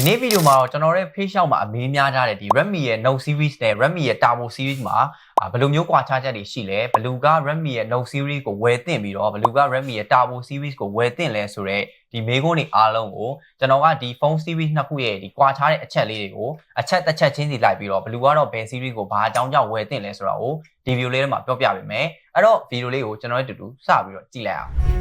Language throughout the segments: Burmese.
ဒီနေ့ဗီဒီယိုမှာတော့ကျွန်တော်ရဲ့ page ရောက်မှာအမေးများကြတဲ့ဒီ Redmi ရဲ့ Note series နဲ့ Redmi ရဲ့ Turbo series မှာအာဘယ်လိုမျိုးကွာခြားချက်တွေရှိလဲဘယ်လူက Redmi ရဲ့ Note series ကိုဝယ်သင့်ပြီးတော့ဘယ်လူက Redmi ရဲ့ Turbo series ကိုဝယ်သင့်လဲဆိုတော့ဒီမေးခွန်းတွေအားလုံးကိုကျွန်တော်ကဒီ phone series နှစ်ခုရဲ့ဒီကွာခြားတဲ့အချက်လေးတွေကိုအချက်တစ်ချက်ချင်းစီလိုက်ပြီးတော့ဘယ်လူကတော့ဘယ် series ကိုဘာအကြောင်းကြောင့်ဝယ်သင့်လဲဆိုတာကိုဒီဗီဒီယိုလေးထဲမှာပြောပြပေးမယ်အဲ့တော့ဗီဒီယိုလေးကိုကျွန်တော်တို့အတူတူစပြီးတော့ကြည့်လိုက်အောင်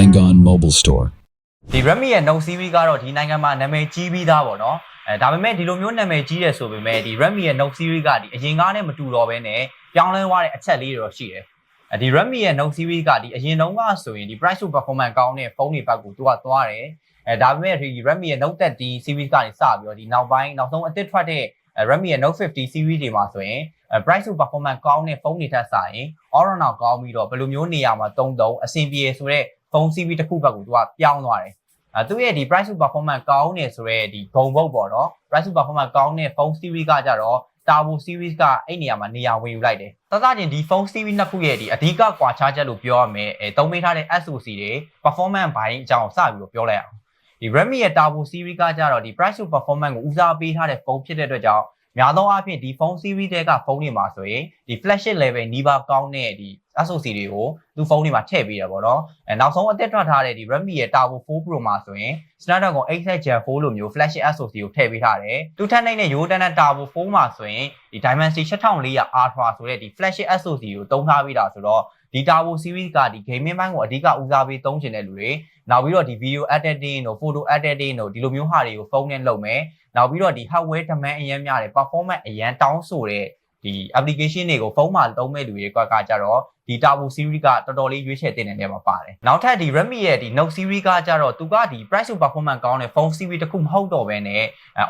Yangon Mobile Store. ဒီ Redmi ရဲ့ Note series ကတော့ဒီနိုင်ငံမှာနာမည်ကြီးပြီးသားပေါ့နော်အဲဒါပေမဲ့ဒီလိုမျိုးနာမည်ကြီးတယ်ဆိုပေမဲ့ဒီ Redmi ရဲ့ Note series ကဒီအရင်ကားနဲ့မတူတော့ဘဲနဲ့ပြောင်းလဲသွားတဲ့အချက်လေးတွေတော့ရှိတယ်အဲဒီ Redmi ရဲ့ Note series ကဒီအရင်တုန်းကဆိုရင်ဒီ price to performance ကောင်းတဲ့ဖုန်းတွေဘက်ကိုသူကသွားတယ်အဲဒါပေမဲ့ဒီ Redmi ရဲ့ Note 30 series ကနေစပြီးတော့ဒီနောက်ပိုင်းနောက်ဆုံးအသစ်ထွက်တဲ့ Redmi ရဲ့ Note 50 series တွေမှာဆိုရင် price to performance ကောင်းတဲ့ဖုန်းတွေထက်စာရင် all round ကောင်းပြီးတော့ဘယ်လိုမျိုးနေရာမှာတုံးတုံးအဆင်ပြေဆိုတဲ့ ဖုန်း series တစ်ခုဘက်ကိုသူကပြောင်းသွားတယ်အဲသူရဲ့ဒီ price to performance ကောင်းနေဆိုရဲဒီဂုံဘုတ်ပေါ့နော် price to performance ကောင်းတဲ့ဖုန်း series ကကြတော့ Turbo series ကအဲ့နေရာမှာနေရာဝင်ယူလိုက်တယ်။တသချင်းဒီဖုန်း series နှစ်ခုရဲ့ဒီအဓိကကွာခြားချက်လို့ပြောရမယ်။အဲသုံးပေးထားတဲ့ SoC တွေ performance ဘိုင်းအကြောင်းစပြီးတော့ပြောလိုက်အောင်။ဒီ Redmi ရဲ့ Turbo series ကကြတော့ဒီ price to performance ကိုဦးစားပေးထားတဲ့ဖုန်းဖြစ်တဲ့အတွက်ကြောင့် များသောအားဖြင့်ဒီဖုန်း series တွေကဖုန်းတွေမှာဆိုရင်ဒီ flagship level နီးပါးကောင်းတဲ့ဒီ SoC တွေကိုသူဖုန်းတွေမှာထည့်ပေးတယ်ပေါ့နော်အဲနောက်ဆုံးအသက်ထွက်ထားတဲ့ဒီ Redmi ရဲ့ Turbo 4 Pro မှာဆိုရင် Snapdragon 8 Gen 4လို့မျိုး flagship SoC ကိုထည့်ပေးထားတယ်သူထပ်နိုင်တဲ့ရိုးတန်းတဲ့ Turbo 4မှာဆိုရင်ဒီ Dimensity 6400 Ultra ဆိုတဲ့ဒီ flagship SoC ကိုတုံးထားပေးတာဆိုတော့ ဒီ Turbo series ကဒီ gaming ဘိုင်းကိုအဓိကဦးစားပေးသုံးချင်တဲ့လူတွေနောက်ပြီးတော့ဒီ video editing တို့ photo editing တို့ဒီလိုမျိုးဟာတွေကိုဖုန်းနဲ့လုပ်မယ်နောက်ပြီးတော့ဒီ hardware demand အရင်များတယ် performance အရင်တောင်းဆိုတဲ့ဒီ application တွေကိုဖုန်းမှာသုံးမဲ့လူတွေကကကြတော့ဒီ Turbo series ကတော်တော်လေးရွေးချယ်တင်တဲ့နေရာမှာပါတယ်။နောက်ထပ်ဒီ Redmi ရဲ့ဒီ Note series ကကြတော့သူကဒီ price to performance ကောင်းတဲ့ဖုန်း series တစ်ခုမဟုတ်တော့ဘဲနဲ့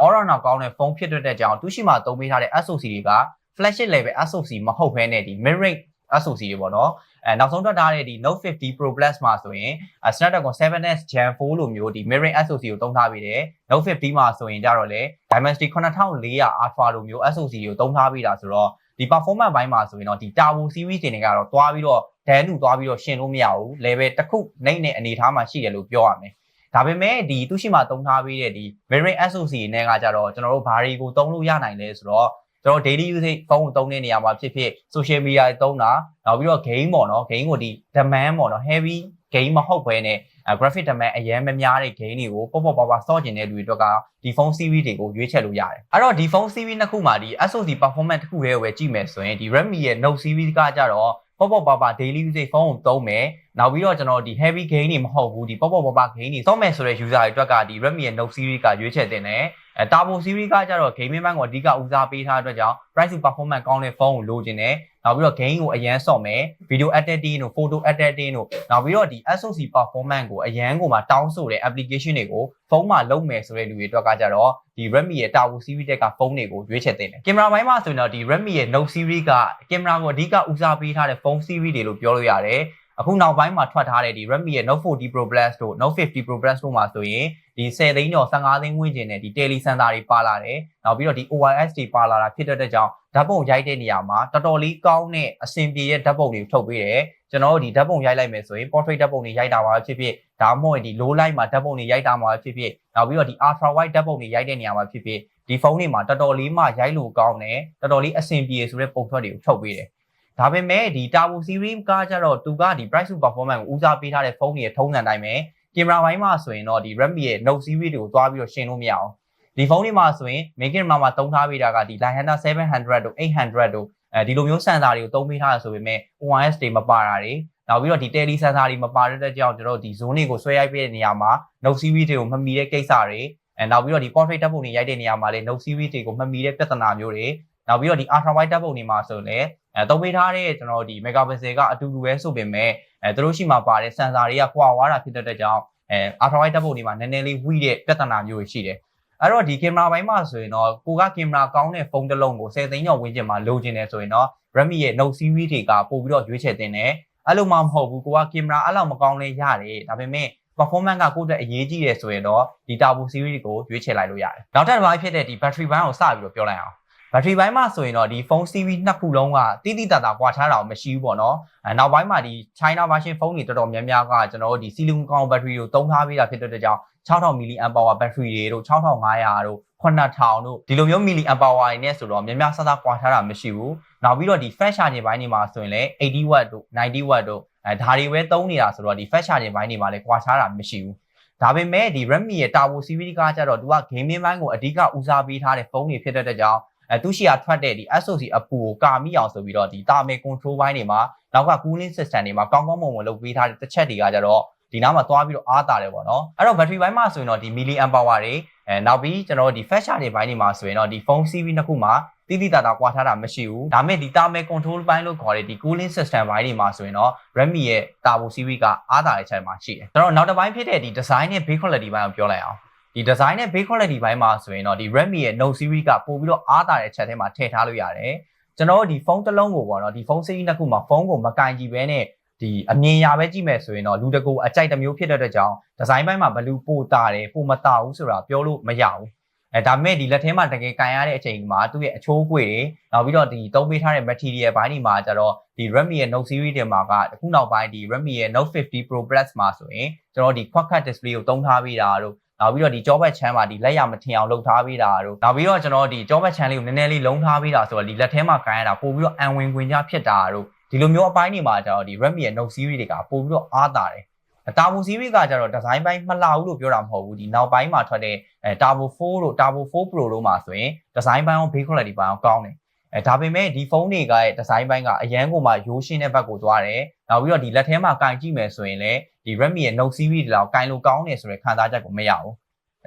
all round ကောင်းတဲ့ဖုန်းဖြစ်တဲ့ကြောင်သူရှိမှသုံးပေးထားတဲ့ SoC တွေက flagship level SoC မဟုတ်ဘဲနဲ့ဒီ mid range SoC တွေပေါ့နော်အဲနောက်ဆုံးထွက်ထားတဲ့ဒီ Note 50 Pro Plus မှာဆိုရင် Snapdragon 7s Gen 4လို့မျိုးဒီ mid range SoC ကိုသုံးထားပြီးတယ် Note 50မှာဆိုရင်ကြတော့လေ Dimensity 9400 Ultra လို့မျိုး SoC ကိုသုံးထားပြီးတာဆိုတော့ဒီ performance ဘိုင်းမှာဆိုရင်တော့ဒီ Turbo series တွေကတော့တွားပြီးတော့ဒဲနူတွားပြီးတော့ရှင်လို့မရဘူး level တစ်ခုနှိမ့်တဲ့အနေအထားမှာရှိတယ်လို့ပြောရမယ်ဒါပေမဲ့ဒီသူရှိမှတုံးထားပေးတဲ့ဒီ Mirror SoC နဲ့ကကြတော့ကျွန်တော်တို့ဘာတွေကိုတုံးလို့ရနိုင်လဲဆိုတော့ ကျွန်တော် daily usage ဖုန်းကိုတုံးတဲ့နေရာမှာဖြစ်ဖြစ် social media တွေတုံးတာနောက်ပြီးတော့ game ပေါ့နော် game ကိုဒီ demand ပေါ့နော် heavy game မဟုတ်ဘဲနဲ့ graphic demand အရင်မများတဲ့ game တွေကိုပေါ့ပေါ့ပါပါစော့ကျင်တဲ့လူတွေအတွက်ကဒီဖုန်း series တွေကိုရွေးချယ်လို့ရတယ်အဲ့တော့ဒီဖုန်း series နှစ်ခုမှာဒီ SoC performance တစ်ခုရဲ့ပဲကြည့်မယ်ဆိုရင်ဒီ Redmi ရဲ့ Note series ကကြတော့ပေါ့ပေါ့ပါပါ daily usage ဖုန်းကိုသုံးမယ်နောက်ပြီးတော့ကျွန်တော်ဒီ heavy game တွေမဟုတ်ဘူးဒီပေါ့ပေါ့ပါပါ game တွေသုံးမယ်ဆိုတဲ့ user တွေအတွက်ကဒီ Redmi ရဲ့ Note series ကရွေးချယ်တင်တယ် အဲ Turbo series ကကြတော့ gaming ဘန်းကိုအဓိကဦးစားပေးထားတဲ့အတွက်ကြောင့် price to performance ကောင်းတဲ့ဖုန်းကိုလိုချင်တယ်နောက်ပြီးတော့ game ကိုအရန်ဆော့မယ် video editing တို့ photo editing တို့နောက်ပြီးတော့ဒီ SoC performance ကိုအရန်ကိုမှတောင်းဆိုတဲ့ application တွေကိုဖုန်းမှာလုပ်မယ်ဆိုတဲ့လူတွေအတွက်ကကြတော့ဒီ Redmi ရဲ့ Turbo series တက်ကဖုန်းတွေကိုရွေးချယ်တင်တယ်ကင်မရာဘိုင်းမှာဆိုရင်တော့ဒီ Redmi ရဲ့ Note series ကကင်မရာကိုအဓိကဦးစားပေးထားတဲ့ဖုန်း series တွေလို့ပြောလို့ရတယ် အခုနောက်ပိုင်းမှာထွက်ထားတဲ့ဒီ Redmi ရဲ့ Note 40 Pro Plus တို့ Note 50 Pro Plus တို့မှာဆိုရင်ဒီ10သိန်းကျော်15သိန်းဝန်းကျင်နဲ့ဒီ tele sensor တွေပါလာတယ်။နောက်ပြီးတော့ဒီ OIS တွေပါလာတာဖြစ်တဲ့ကြောင့်ဓာတ်ပုံရိုက်တဲ့နေရာမှာတော်တော်လေးကောင်းတဲ့အဆင်ပြေတဲ့ဓာတ်ပုံတွေထုတ်ပေးတယ်။ကျွန်တော်တို့ဒီဓာတ်ပုံရိုက်လိုက်မယ်ဆိုရင် portrait ဓာတ်ပုံတွေရိုက်တာပါဖြစ်ဖြစ်ဒါမှမဟုတ်ဒီ low light မှာဓာတ်ပုံတွေရိုက်တာမှာဖြစ်ဖြစ်နောက်ပြီးတော့ဒီ ultra wide ဓာတ်ပုံတွေရိုက်တဲ့နေရာမှာဖြစ်ဖြစ်ဒီဖုန်းတွေမှာတော်တော်လေးမှရိုက်လို့ကောင်းတယ်တော်တော်လေးအဆင်ပြေဆိုတဲ့ပုံထွက်တွေကိုထုတ်ပေးတယ်။ ဒါပေမဲ့ဒီ Turbo series ကကြတော့သူကဒီ price to performance ကိုဦးစားပေးထားတဲ့ဖုန်းတွေထုံးစံတိုင်းပဲကင်မရာဘိုင်းမှာဆိုရင်တော့ဒီ Redmi ရဲ့ Note series တွေကိုတွားပြီးတော့ရှင်းလို့မရအောင်ဒီဖုန်းတွေမှာဆိုရင် main camera မှာတုံးထားပေးတာကဒီ Lighthunter 700တို့800တို့အဲဒီလိုမျိုးစင်ဆာတွေကိုတုံးပေးထားရဆိုပေမဲ့ OIS တွေမပါတာတွေနောက်ပြီးတော့ဒီ tele sensor တွေမပါတဲ့ကြောင့်ကျွန်တော်တို့ဒီ zone တွေကိုဆွဲရိုက်ပေးတဲ့နေရာမှာ Note series တွေကိုမမီတဲ့ကိစ္စတွေအဲနောက်ပြီးတော့ဒီ portrait ဓာတ်ပုံတွေရိုက်တဲ့နေရာမှာလည်း Note series တွေကိုမမီတဲ့ပြဿနာမျိုးတွေ နောက်ပြီးတော့ဒီ ultra wide ဓာတ်ပုံတွေမှာဆိုလည်းအဲတုံးပေးထားတဲ့ကျွန်တော်တို့ဒီ megapixel ကအတူတူပဲဆိုပေမဲ့အဲသူတို့ရှိမှပါတဲ့ sensor တွေကကွာဝါတာဖြစ်တဲ့ကြောင့်အဲ ultra wide ဓာတ်ပုံတွေမှာနည်းနည်းလေးဝိတဲ့ပြဿနာမျိုးတွေရှိတယ်အဲ့တော့ဒီကင်မရာဘိုင်းမှာဆိုရင်တော့ကိုကကင်မရာကောင်းတဲ့ဖုန်းတစ်လုံးကို10သိန်းကျော်ဝန်းကျင်မှာလိုချင်တယ်ဆိုရင်တော့ Redmi ရဲ့ Note series တွေကပို့ပြီးတော့ရွေးချယ်တင်တယ်အဲ့လိုမှမဟုတ်ဘူးကိုကကင်မရာအဲ့လောက်မကောင်းလဲရတယ်ဒါပေမဲ့ performance ကကိုယ့်အတွက်အရေးကြီးတယ်ဆိုရင်တော့ဒီ Turbo series ကိုရွေးချယ်လိုက်လို့ရတယ်နောက်ထပ်တစ်ပိုင်းဖြစ်တဲ့ဒီ battery bank ကိုစပြီးတော့ပြောလိုက်အောင် ဘက်ထရီပိုင်းမှာဆိုရင်တော့ဒီဖုန်း CV နှစ်ခုလုံးကတိတိတတ်တာကွာခြားတာမရှိဘူးပေါ့နော်အဲနောက်ပိုင်းမှာဒီ China version ဖုန်းတွေတော်တော်များများကကျွန်တော်တို့ဒီ silicon ကောင်ဘက်ထရီကိုသုံးထားပေးတာဖြစ်တဲ့အတွက်ကြောင့်6000 mAh power ဘက်ထရီတွေတို့6500တို့9000တို့ဒီလိုမျိုး mAh power တွေနဲ့ဆိုတော့များများဆဆကွာခြားတာမရှိဘူးနောက်ပြီးတော့ဒီ fast charging ဘိုင်းတွေမှာဆိုရင်လည်း80 watt တို့90 watt တို့အဲဒါတွေပဲသုံးနေတာဆိုတော့ဒီ fast charging ဘိုင်းတွေမှာလည်းကွာခြားတာမရှိဘူးဒါပေမဲ့ဒီ Redmi ရဲ့ Turbo series ကကြတော့သူက gaming ဘိုင်းကိုအဓိကဦးစားပေးထားတဲ့ဖုန်းတွေဖြစ်တဲ့အတွက်ကြောင့် အဲသူရှိရထွက်တဲ့ဒီ SoC အပူကိုကာမိအောင်ဆိုပြီးတော့ဒီတာမေ control ဘိုင်းတွေမှာနောက်က cooling system တွေမှာကောင်းကောင်းမွန်မွန်လုပ်ပေးထားတဲ့တစ်ချက်တွေကကြတော့ဒီနားမှာသွားပြီးတော့အားတာတယ်ပေါ့နော်အဲ့တော့ battery ဘိုင်းမှာဆိုရင်တော့ဒီ milli amp hour တွေအဲနောက်ပြီးကျွန်တော်ဒီ fast charge တွေဘိုင်းတွေမှာဆိုရင်တော့ဒီ phone CV နှစ်ခုမှာတိတိတတ်တာကွာထားတာမရှိဘူးဒါမဲ့ဒီ thermal control ဘိုင်းလို့ခေါ်တဲ့ဒီ cooling system ဘိုင်းတွေမှာဆိုရင်တော့ Redmi ရဲ့ Turbo series ကအားတာတဲ့ချက်မှာရှိတယ်ကျွန်တော်နောက်တစ်ပိုင်းဖြစ်တဲ့ဒီ design နဲ့ build quality ဘိုင်းကိုပြောလိုက်အောင် ဒီ design နဲ့ build quality ဘိုင်းမှာဆိုရင်တော့ဒီ Redmi ရဲ့ Note series ကပို့ပြီးတော့အားတာတဲ့ချက်ထဲမှာထည့်ထားလို့ရတယ်ကျွန်တော်တို့ဒီဖုန်းတစ်လုံးကိုပေါ့နော်ဒီဖုန်း series နှစ်ခုမှာဖုန်းကိုမကင်ကြည့်ဘဲနဲ့ဒီအမြင်ရပဲကြည့်မယ်ဆိုရင်တော့လူတကူအကြိုက်တစ်မျိုးဖြစ်တဲ့အတွက်ကြောင့်ဒီဇိုင်းပိုင်းမှာဘလူးပိုတာတယ်ပိုမတာဘူးဆိုတာပြောလို့မရဘူးအဲဒါပေမဲ့ဒီလက်ထဲမှာတကယ်ကန်ရတဲ့အချိန်မှာသူ့ရဲ့အချိုးကွေတွေနောက်ပြီးတော့ဒီတုံးပေးထားတဲ့ material ဘိုင်းဒီမှာကျတော့ဒီ Redmi ရဲ့ Note series တွေမှာကအခုနောက်ပိုင်းဒီ Redmi ရဲ့ Note 50 Pro Plus မှာဆိုရင်ကျွန်တော်ဒီ quad cut display ကိုတုံးထားပေးတာတို့ နောက်ပြီးတော့ဒီကြောဘက်ချမ်းမှာဒီလက်ရမထင်အောင်လုပ်ထားပေးတာတို့နောက်ပြီးတော့ကျွန်တော်ဒီကြောဘက်ချမ်းလေးကိုနည်းနည်းလေးလုံးထားပေးတာဆိုတော့ဒီလက်ထဲမှာကန်ရတာပို့ပြီးတော့အန်ဝင်ခွင်ကြဖြစ်တာတို့ဒီလိုမျိုးအပိုင်းတွေမှာကျတော့ဒီ Redmi ရဲ့ Note series တွေကပို့ပြီးတော့အားတာတယ်။ Turbo series ကကျတော့ design ပိုင်းမလှဘူးလို့ပြောတာမဟုတ်ဘူးဒီနောက်ပိုင်းမှာထွက်တဲ့အဲ Turbo 4တို့ Turbo 4 Pro တို့မှာဆိုရင် design ပိုင်းရော build quality ပိုင်းရောကောင်းတယ်။အဲဒါပေမဲ့ဒီဖုန်းတွေကရဲ့ design ပိုင်းကအရန်ကိုမှရိုးရှင်းတဲ့ဘက်ကိုသွားတယ်။နောက်ပြီးတော့ဒီလက်ထဲမှာကင်ကြည့်မယ်ဆိုရင်လည်း ဒီ Redmi ရဲ့ Note series တွေလောက်ကင်လို့ကောင်းတယ်ဆိုတဲ့ခံစားချက်ကိုမရဘူး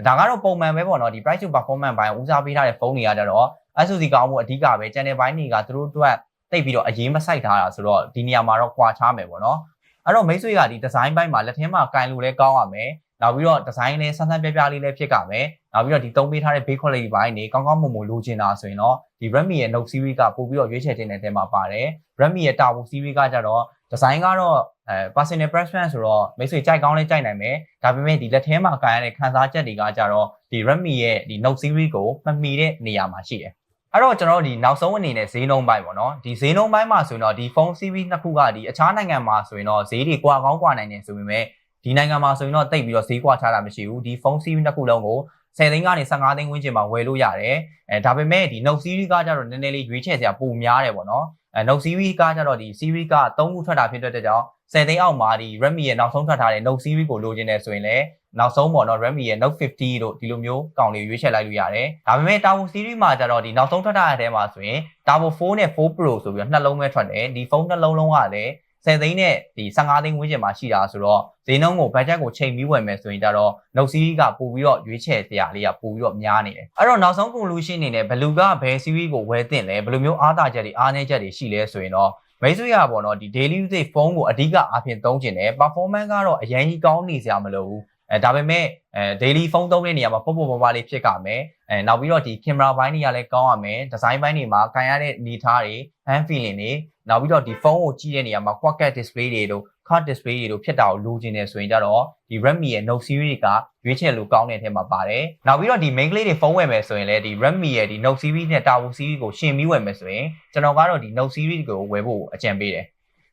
။ဒါကတော့ပုံမှန်ပဲပေါ့နော်ဒီ price to performance ဘိုင်းဦးစားပေးထားတဲ့ဖုန်းတွေကကြတော့ SoC ကောင်းမှုအဓိကပဲ channel ဘိုင်းတွေကသူတို့အတွက်တိတ်ပြီးတော့အရေးမဆိုင်ထားတာဆိုတော့ဒီနေရာမှာတော့ကွာခြားမယ်ပေါ့နော်အဲ့တော့မိတ်ဆွေကဒီ design ဘိုင်းမှာလက်ထဲမှာကင်လို့လဲကောင်းရမယ်နောက်ပြီးတော့ design လေးဆန်းဆန်းပြပြလေးလည်းဖြစ်ကြမယ်နောက်ပြီးတော့ဒီသုံးပေးထားတဲ့ base quality ဘိုင်းတွေကောင်းကောင်းမွန်မွန်လိုချင်တာဆိုရင်တော့ဒီ Redmi ရဲ့ Note series ကပို့ပြီးတော့ရွေးချယ်တင်တဲ့အထဲမှာပါတယ် Redmi ရဲ့ Turbo series ကကြတော့ design ကတော့အဲ personal preference ဆိုတော့မိတ်ဆွေကြိုက်ကောင်းလဲကြိုက်နိုင်မယ်ဒါပေမဲ့ဒီလက်ထဲမှာကင်ရတဲ့ခန်းစားချက်တွေကကြတော့ဒီ Redmi ရဲ့ဒီ Note series ကိုမမီတဲ့နေရာမှာရှိတယ်အဲ့တော့ကျွန်တော်တို့ဒီနောက်ဆုံးအနေနဲ့ဈေးနှုန်းပိုင်းပေါ့နော်ဒီဈေးနှုန်းပိုင်းမှာဆိုရင်တော့ဒီဖုန်း CV နှစ်ခုကဒီအခြားနိုင်ငံမှာဆိုရင်တော့ဈေးတွေကွာကောင်းကွာနိုင်တယ်ဆိုပေမဲ့ဒီနိုင်ငံမှာဆိုရင်တော့တိတ်ပြီးတော့ဈေးကွာချတာမရှိဘူးဒီဖုန်း CV နှစ်ခုလုံးကို 10သိန်းကနေ15သိန်းဝန်းကျင်မှာဝယ်လို့ရတယ်အဲဒါပေမဲ့ဒီ Note series ကကြတော့နည်းနည်းလေးရွေးချယ်စရာပိုများတယ်ပေါ့နော်အဲ Note series ကကြတော့ဒီ series က3ခုထွက်တာဖြစ်တဲ့အတွက်ကြောင့်10သိန်းအောက်မှာဒီ Redmi ရဲ့နောက်ဆုံးထွက်ထားတဲ့ Note series ကိုလိုချင်တယ်ဆိုရင်လည်းနောက်ဆုံးပေါ့နော် Redmi ရဲ့ Note 50တို့ဒီလိုမျိုးကောင်လေးရွေးချယ်လိုက်လို့ရတယ်။ဒါပေမဲ့ Turbo series မှာကျတော့ဒီနောက်ဆုံးထွက်ထားတဲ့အထဲမှာဆိုရင် Turbo 4နဲ့4 Pro ဆိုပြီးတော့နှလုံးပဲထွက်တယ်။ဒီဖုန်းနှလုံးလုံးကလည်း 10သိန်းနဲ့ဒီ15သိန်းဝန်းကျင်မှာရှိတာဆိုတော့ဈေးနှုန်းကိုဘတ်ဂျက်ကိုချိန်ပြီးဝယ်မယ်ဆိုရင်ကြတော့ Note series ကပို့ပြီးတော့ရွေးချယ်စရာလေးကပို့ပြီးတော့များနေတယ်။အဲ့တော့နောက်ဆုံး conclusion အနေနဲ့ဘယ်လူကဘယ် series ကိုဝယ်တင်လဲဘယ်လိုမျိုးအားသာချက်တွေအားနည်းချက်တွေရှိလဲဆိုရင်တော့မိတ်ဆွေရပေါ့နော်ဒီ daily usage ဖုန်းကိုအဓိကအားဖြင့်သုံးကျင်တယ် performance ကတော့အရင်ကြီးကောင်းနေစရာမလိုဘူး အဲဒါပေမဲ့အဲ daily ဖုန်းသုံးတဲ့နေရာမှာပေါ့ပေါ့ပါပါလေးဖြစ်ကြမယ်အဲနောက်ပြီးတော့ဒီ camera ဘိုင်းတွေကလည်းကောင်းရမယ် design ဘိုင်းတွေမှာကန်ရတဲ့အနေထားတွေ hand feeling တွေနောက်ပြီးတော့ဒီဖုန်းကိုကြည့်တဲ့နေရာမှာ quad display တွေတို့ card display တွေတို့ဖြစ်တာကိုလိုချင်နေဆိုရင်ကြတော့ဒီ Redmi ရဲ့ Note series ကရွေးချယ်လို့ကောင်းတဲ့အထက်မှာပါတယ်နောက်ပြီးတော့ဒီ main ကလေးတွေဖုန်းဝယ်မယ်ဆိုရင်လည်းဒီ Redmi ရဲ့ဒီ Note series နဲ့ Turbo series ကိုရှင်ပြီးဝယ်မယ်ဆိုရင်ကျွန်တော်ကတော့ဒီ Note series ကိုဝယ်ဖို့အကြံပေးတယ်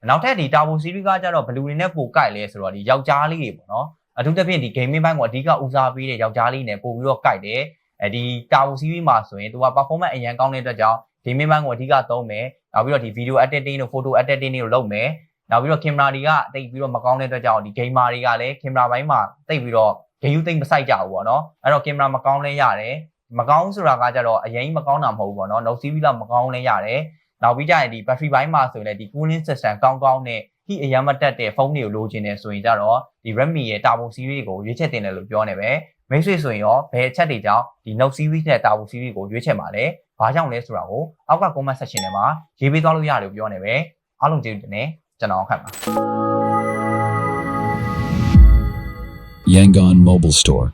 နောက်ထပ်ဒီ Turbo series ကကြတော့ဘယ်လူတွေနဲ့ပိုကိုက်လဲဆိုတော့ဒီယောက်ျားလေးတွေပေါ့နော် အထူးသဖြင့်ဒီ gaming ဘိုင်းကိုအဓိကဦးစားပေးတဲ့ယောက်ျားလေးနဲ့ပို့ပြီးတော့ကိုက်တယ်အဲဒီ Turbo series မှာဆိုရင်သူက performance အရင်ကောင်းတဲ့အတွက်ကြောင့် gaming ဘိုင်းကိုအဓိကသုံးမယ်နောက်ပြီးတော့ဒီ video editing တို့ photo editing တွေကိုလုပ်မယ်နောက်ပြီးတော့ camera တွေကတိတ်ပြီးတော့မကောင်းတဲ့အတွက်ကြောင့်ဒီ gamer တွေကလည်း camera ဘိုင်းမှာတိတ်ပြီးတော့ game သိမ့်မဆိုင်ကြဘူးပေါ့နော်အဲ့တော့ camera မကောင်းလဲရတယ်မကောင်းဆိုတာကကြတော့အရင်မကောင်းတာမဟုတ်ဘူးပေါ့နော် Note series လောက်မကောင်းလဲရတယ်နောက်ပြီးကြရင်ဒီ battery ဘိုင်းမှာဆိုရင်လည်းဒီ cooling system ကောင်းကောင်းနဲ့ heat အရင်မတက်တဲ့ဖုန်းတွေကိုလိုချင်တယ်ဆိုရင်ကြတော့ဒီ Redmi ရဲ့ Turbo series ကိုရွေးချယ်တင်တယ်လို့ပြောနေပဲမိတ်ဆွေဆိုရင်ရောဘယ်အချက်တွေကြောင့်ဒီ Note series နဲ့ Turbo series ကိုရွေးချယ်မှာလဲဘာကြောင့်လဲဆိုတာကိုအောက်က comment section ထဲမှာရေးပေးသွားလို့ရတယ်လို့ပြောနေပဲအားလုံးကျေးဇူးတင်တယ်ကျွန်တော်ခန့်ပါ Yangon Mobile Store.